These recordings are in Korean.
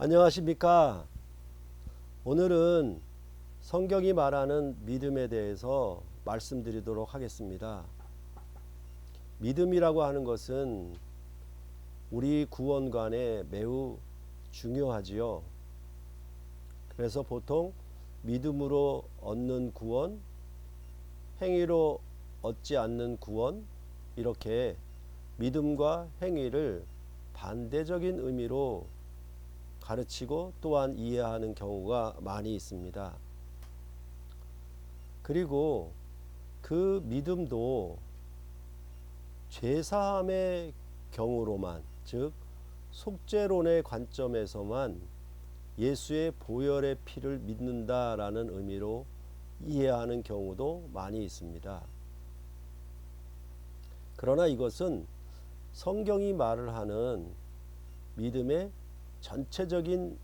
안녕하십니까. 오늘은 성경이 말하는 믿음에 대해서 말씀드리도록 하겠습니다. 믿음이라고 하는 것은 우리 구원관에 매우 중요하지요. 그래서 보통 믿음으로 얻는 구원, 행위로 얻지 않는 구원, 이렇게 믿음과 행위를 반대적인 의미로 가르치고 또한 이해하는 경우가 많이 있습니다. 그리고 그 믿음도 죄사함의 경우로만 즉 속죄론의 관점에서만 예수의 보혈의 피를 믿는다라는 의미로 이해하는 경우도 많이 있습니다. 그러나 이것은 성경이 말을 하는 믿음의 전체적인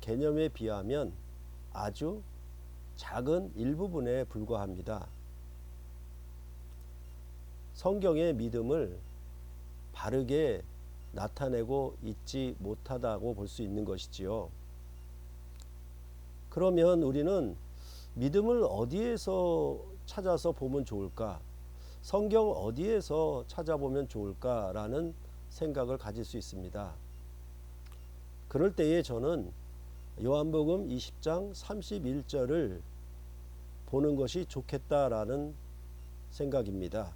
개념에 비하면 아주 작은 일부분에 불과합니다. 성경의 믿음을 바르게 나타내고 있지 못하다고 볼 수 있는 것이지요. 그러면 우리는 믿음을 어디에서 찾아서 보면 좋을까? 성경 어디에서 찾아보면 좋을까라는 생각을 가질 수 있습니다. 그럴 때에 저는 요한복음 20장 31절을 보는 것이 좋겠다라는 생각입니다.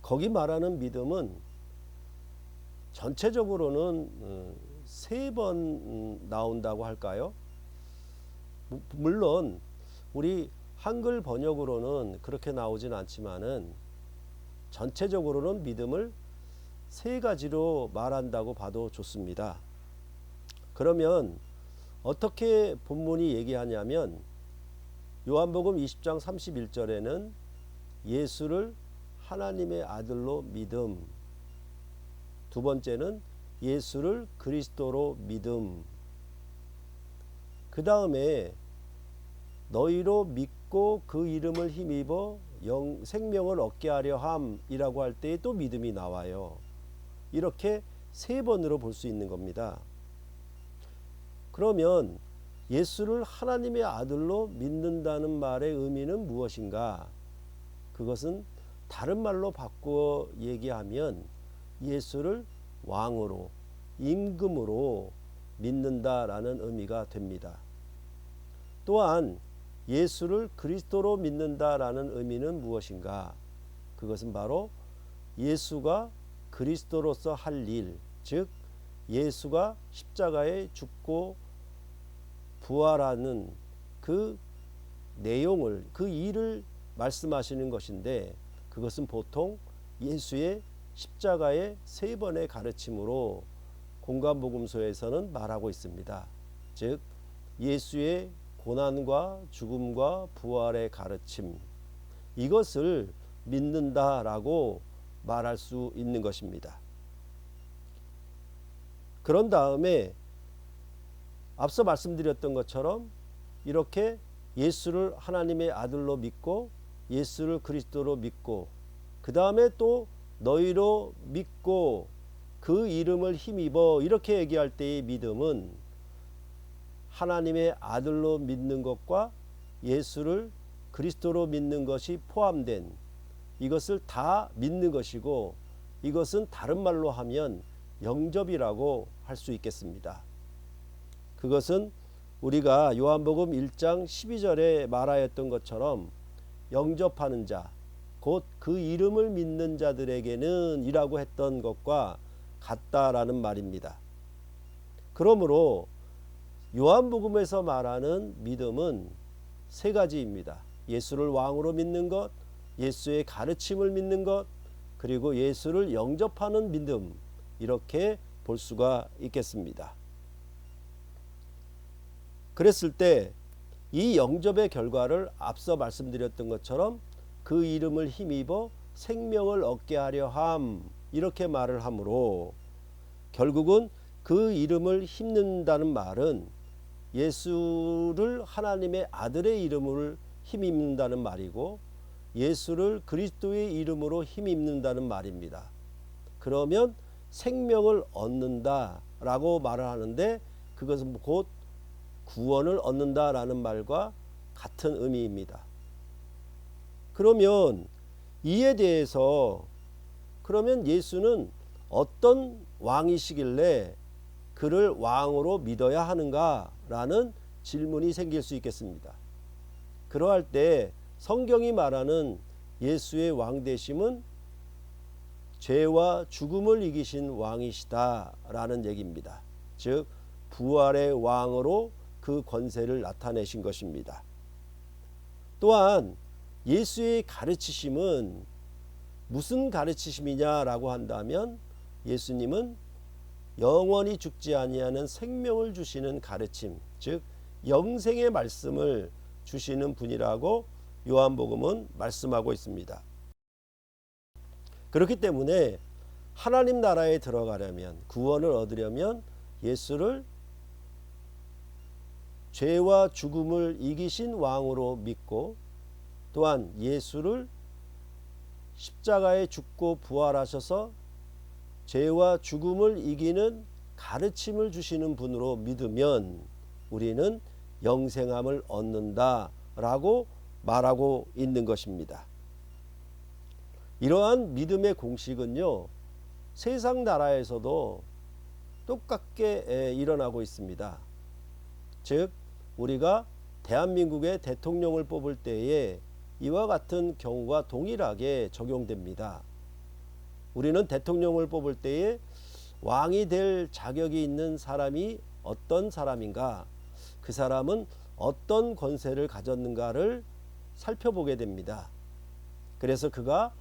거기 말하는 믿음은 전체적으로는 어, 세번 음, 나온다고 할까요? 물론 우리 한글 번역으로는 그렇게 나오진 않지만은 전체적으로는 믿음을 세 가지로 말한다고 봐도 좋습니다. 그러면 어떻게 본문이 얘기하냐면 요한복음 20장 31절에는 예수를 하나님의 아들로 믿음. 두 번째는 예수를 그리스도로 믿음. 그 다음에 너희로 믿고 그 이름을 힘입어 영, 생명을 얻게 하려 함이라고 할 때에 또 믿음이 나와요. 이렇게 세 번으로 볼 수 있는 겁니다. 그러면 예수를 하나님의 아들로 믿는다는 말의 의미는 무엇인가? 그것은 다른 말로 바꾸어 얘기하면 예수를 왕으로 임금으로 믿는다라는 의미가 됩니다. 또한 예수를 그리스도로 믿는다라는 의미는 무엇인가? 그것은 바로 예수가 그리스도로서 할 일, 즉 예수가 십자가에 죽고 부활하는 그 내용을 그 일을 말씀하시는 것인데 그것은 보통 예수의 십자가의 세 번의 가르침으로 공간복음서에서는 말하고 있습니다. 즉 예수의 고난과 죽음과 부활의 가르침 이것을 믿는다라고 말할 수 있는 것입니다. 그런 다음에 앞서 말씀드렸던 것처럼 이렇게 예수를 하나님의 아들로 믿고 예수를 그리스도로 믿고 그 다음에 또 너희로 믿고 그 이름을 힘입어 이렇게 얘기할 때의 믿음은 하나님의 아들로 믿는 것과 예수를 그리스도로 믿는 것이 포함된 이것을 다 믿는 것이고 이것은 다른 말로 하면 영접이라고 할 수 있겠습니다. 그것은 우리가 요한복음 1장 12절에 말하였던 것처럼 영접하는 자, 곧 그 이름을 믿는 자들에게는 이라고 했던 것과 같다라는 말입니다. 그러므로 요한복음에서 말하는 믿음은 세 가지입니다. 예수를 왕으로 믿는 것, 예수의 가르침을 믿는 것, 그리고 예수를 영접하는 믿음, 이렇게 볼 수가 있겠습니다. 그랬을 때 이 영접의 결과를 앞서 말씀드렸던 것처럼 그 이름을 힘입어 생명을 얻게 하려 함 이렇게 말을 하므로 결국은 그 이름을 힘는다는 말은 예수를 하나님의 아들의 이름을 힘입는다는 말이고 예수를 그리스도의 이름으로 힘입는다는 말입니다. 그러면 생명을 얻는다라고 말을 하는데 그것은 곧 구원을 얻는다라는 말과 같은 의미입니다. 그러면 이에 대해서 그러면 예수는 어떤 왕이시길래 그를 왕으로 믿어야 하는가라는 질문이 생길 수 있겠습니다. 그러할 때 성경이 말하는 예수의 왕되심은 죄와 죽음을 이기신 왕이시다라는 얘기입니다. 즉 부활의 왕으로 그 권세를 나타내신 것입니다. 또한 예수의 가르치심은 무슨 가르치심이냐라고 한다면 예수님은 영원히 죽지 아니하는 생명을 주시는 가르침, 즉 영생의 말씀을 주시는 분이라고 요한복음은 말씀하고 있습니다. 그렇기 때문에 하나님 나라에 들어가려면 구원을 얻으려면 예수를 죄와 죽음을 이기신 왕으로 믿고 또한 예수를 십자가에 죽고 부활하셔서 죄와 죽음을 이기는 가르침을 주시는 분으로 믿으면 우리는 영생함을 얻는다라고 말하고 있는 것입니다. 이러한 믿음의 공식은요, 세상 나라에서도 똑같게 일어나고 있습니다. 즉, 우리가 대한민국의 대통령을 뽑을 때에 이와 같은 경우가 동일하게 적용됩니다. 우리는 대통령을 뽑을 때에 왕이 될 자격이 있는 사람이 어떤 사람인가, 그 사람은 어떤 권세를 가졌는가를 살펴보게 됩니다. 그래서 그가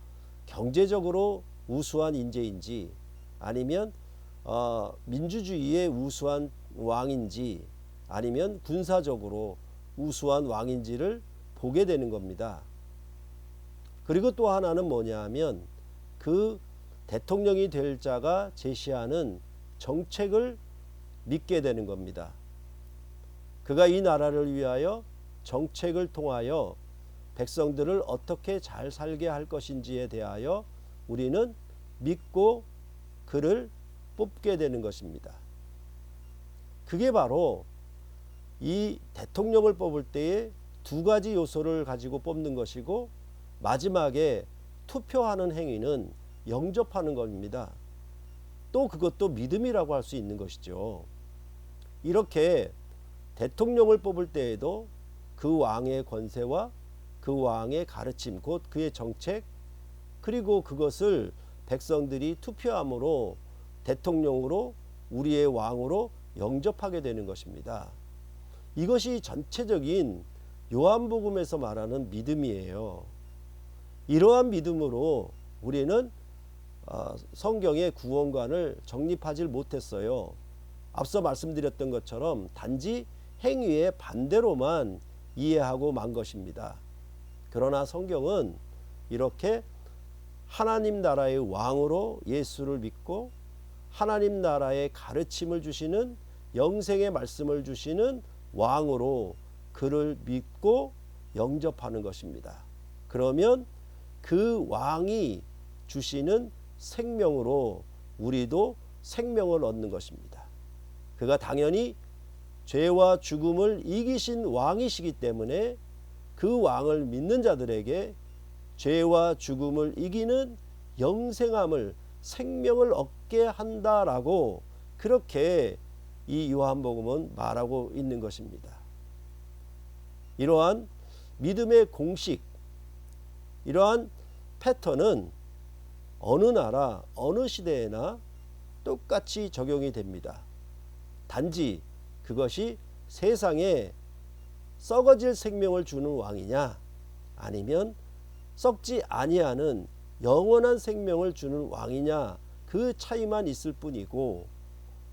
경제적으로 우수한 인재인지 아니면 어, 민주주의의 우수한 왕인지 아니면 군사적으로 우수한 왕인지를 보게 되는 겁니다. 그리고 또 하나는 뭐냐 하면 그 대통령이 될 자가 제시하는 정책을 믿게 되는 겁니다. 그가 이 나라를 위하여 정책을 통하여 백성들을 어떻게 잘 살게 할 것인지에 대하여 우리는 믿고 그를 뽑게 되는 것입니다. 그게 바로 이 대통령을 뽑을 때에 두 가지 요소를 가지고 뽑는 것이고 마지막에 투표하는 행위는 영접하는 겁니다. 또 그것도 믿음이라고 할 수 있는 것이죠. 이렇게 대통령을 뽑을 때에도 그 왕의 권세와 그 왕의 가르침, 곧 그의 정책, 그리고 그것을 백성들이 투표함으로 대통령으로 우리의 왕으로 영접하게 되는 것입니다. 이것이 전체적인 요한복음에서 말하는 믿음이에요. 이러한 믿음으로 우리는 어, 성경의 구원관을 정립하지 못했어요. 앞서 말씀드렸던 것처럼 단지 행위의 반대로만 이해하고 만 것입니다. 그러나 성경은 이렇게 하나님 나라의 왕으로 예수를 믿고 하나님 나라의 가르침을 주시는 영생의 말씀을 주시는 왕으로 그를 믿고 영접하는 것입니다. 그러면 그 왕이 주시는 생명으로 우리도 생명을 얻는 것입니다. 그가 당연히 죄와 죽음을 이기신 왕이시기 때문에 그 왕을 믿는 자들에게 죄와 죽음을 이기는 영생함을 생명을 얻게 한다라고 그렇게 이 요한복음은 말하고 있는 것입니다. 이러한 믿음의 공식, 이러한 패턴은 어느 나라, 어느 시대에나 똑같이 적용이 됩니다. 단지 그것이 세상에 썩어질 생명을 주는 왕이냐 아니면 썩지 아니하는 영원한 생명을 주는 왕이냐 그 차이만 있을 뿐이고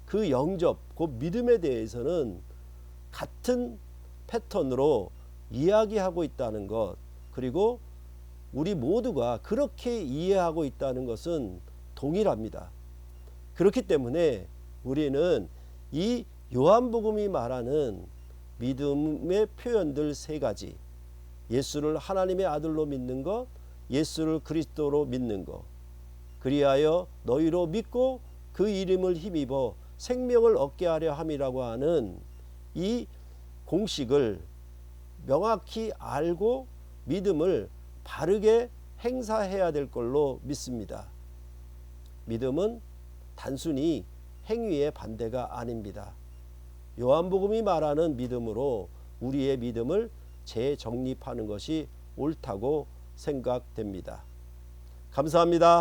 그 영접 그 믿음에 대해서는 같은 패턴으로 이야기하고 있다는 것 그리고 우리 모두가 그렇게 이해하고 있다는 것은 동일합니다. 그렇기 때문에 우리는 이 요한복음이 말하는 믿음의 표현들 세 가지. 예수를 하나님의 아들로 믿는 것, 예수를 그리스도로 믿는 것. 그리하여 너희로 믿고 그 이름을 힘입어 생명을 얻게 하려 함이라고 하는 이 공식을 명확히 알고 믿음을 바르게 행사해야 될 걸로 믿습니다. 믿음은 단순히 행위의 반대가 아닙니다. 요한복음이 말하는 믿음으로 우리의 믿음을 재정립하는 것이 옳다고 생각됩니다. 감사합니다.